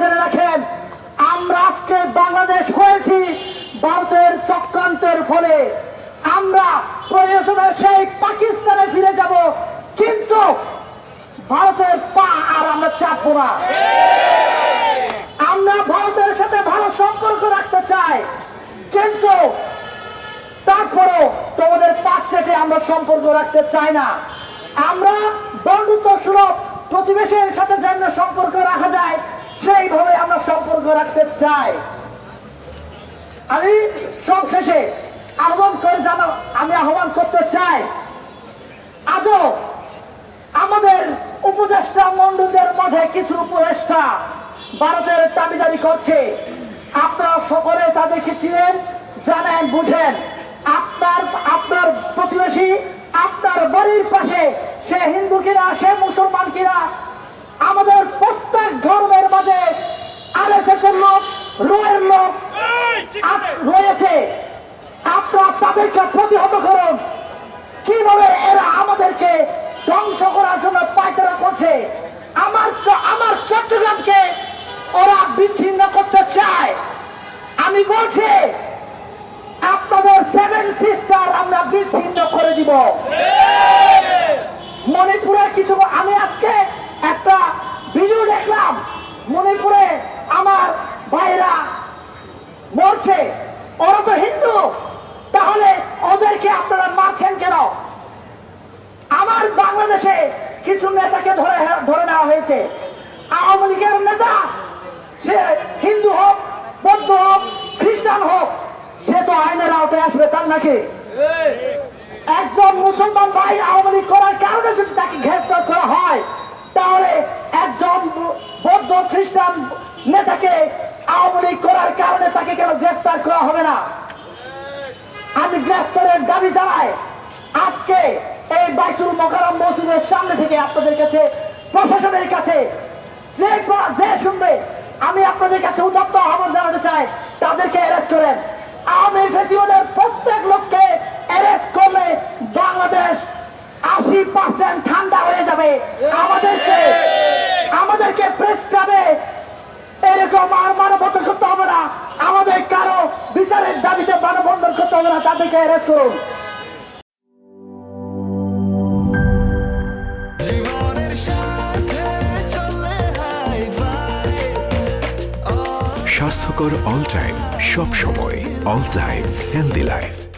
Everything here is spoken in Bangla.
জেনে রাখেন, আমরা আজকে বাংলাদেশ হয়েছি ভারতের চক্রান্তের ফলে। আমরা প্রয়োজনে সেই পাকিস্তানে ফিরে যাব, কিন্তু ভারতের পা আর আমরা চাপবো না। আমরা ভারতের সাথে ভালো সম্পর্ক রাখতে চাই, কিন্তু তারপরেও তোমাদের পাক সেটে আমরা সম্পর্ক রাখতে চাই না। আমরা বন্ধুত্ব সুলভ প্রতিবেশীর সাথে যেমন সম্পর্ক রাখা যায় সেইভাবে আমরা সম্পর্ক রাখতে চাই। আমি সব শেষে আহ্বান করে জানো আমি আহ্বান করতে চাই, আজও আমাদের উপদেষ্টা মন্ডলদের মধ্যে কিছু উপদেষ্টা ভারতের দাবিদারি করছে। আপনারা সকলে তাদেরকে চিনেন জানেন, বুঝেন। আপনার আপনার প্রতিবেশী, আপনার বাড়ির পাশে সে হিন্দু কিনা, সে মুসলমান কিনা, আমাদের ধর্মের মাঝে আর এস এস এর লোক রোয়ের লোক রয়েছে। আপনারা তাদেরকে প্রতিহত করুন। কীভাবে এরা আমাদেরকে ধ্বংস করার জন্য পায়তারা করছে? আমার আমার চট্টগ্রামকে ওরা বিচ্ছিন্ন করতে চায়। আমি বলছি আপনাদের সেভেন সিস্টার আমরা বিচ্ছিন্ন করে দিব। মণিপুরে কিছু আমি আজকে ভিডিও দেখলাম মণিপুরে আমার ভাইরা মরছে ওরা তো হিন্দু, তাহলে ওদেরকে আপনারা মারছেন কেন? আমার বাংলাদেশে কিছু নেতাকে ধরে ধরে নেওয়া হয়েছে। আওয়ামী লীগের নেতা, সে হিন্দু হোক, বৌদ্ধ হোক, খ্রিস্টান হোক, সে তো আইনের আওতায় আসবে তার নাকি? একজন মুসলমান ভাই আওয়ামী লীগ করার কারণে যদি তাকে গ্রেফতার করা হয়, তাহলে তাকে কেন গ্রেফতার করা হবে না। আমি গ্রেফতারের দাবি জানাই। আজকে এই বাইতুল মোকারম মসজিদের সামনে থেকে আপনাদের কাছে, প্রশাসনের কাছে যে যে শুনবে, আমি আপনাদের কাছে উদ্যপ্ত আহ্বান জানাতে চাই, তাদেরকে অ্যারেস্ট করেন। আমি ফেসিবাদের প্রত্যেক লোককে অ্যারেস্ট করলে বাংলাদেশ আশি পার্সেন্ট ঠান্ডা হয়ে যাবে আমাদেরকে আমাদেরকে প্রেস ক্লাবে এরকম আর মানববন্ধন করতে হবে না আমাদের কারও বিচারের দাবিতে না তাদেরকে অ্যারেস্ট করুন। স্বাস্থ্যকর অল টাইম সব সময় অল টাইম হেলদি লাইফ।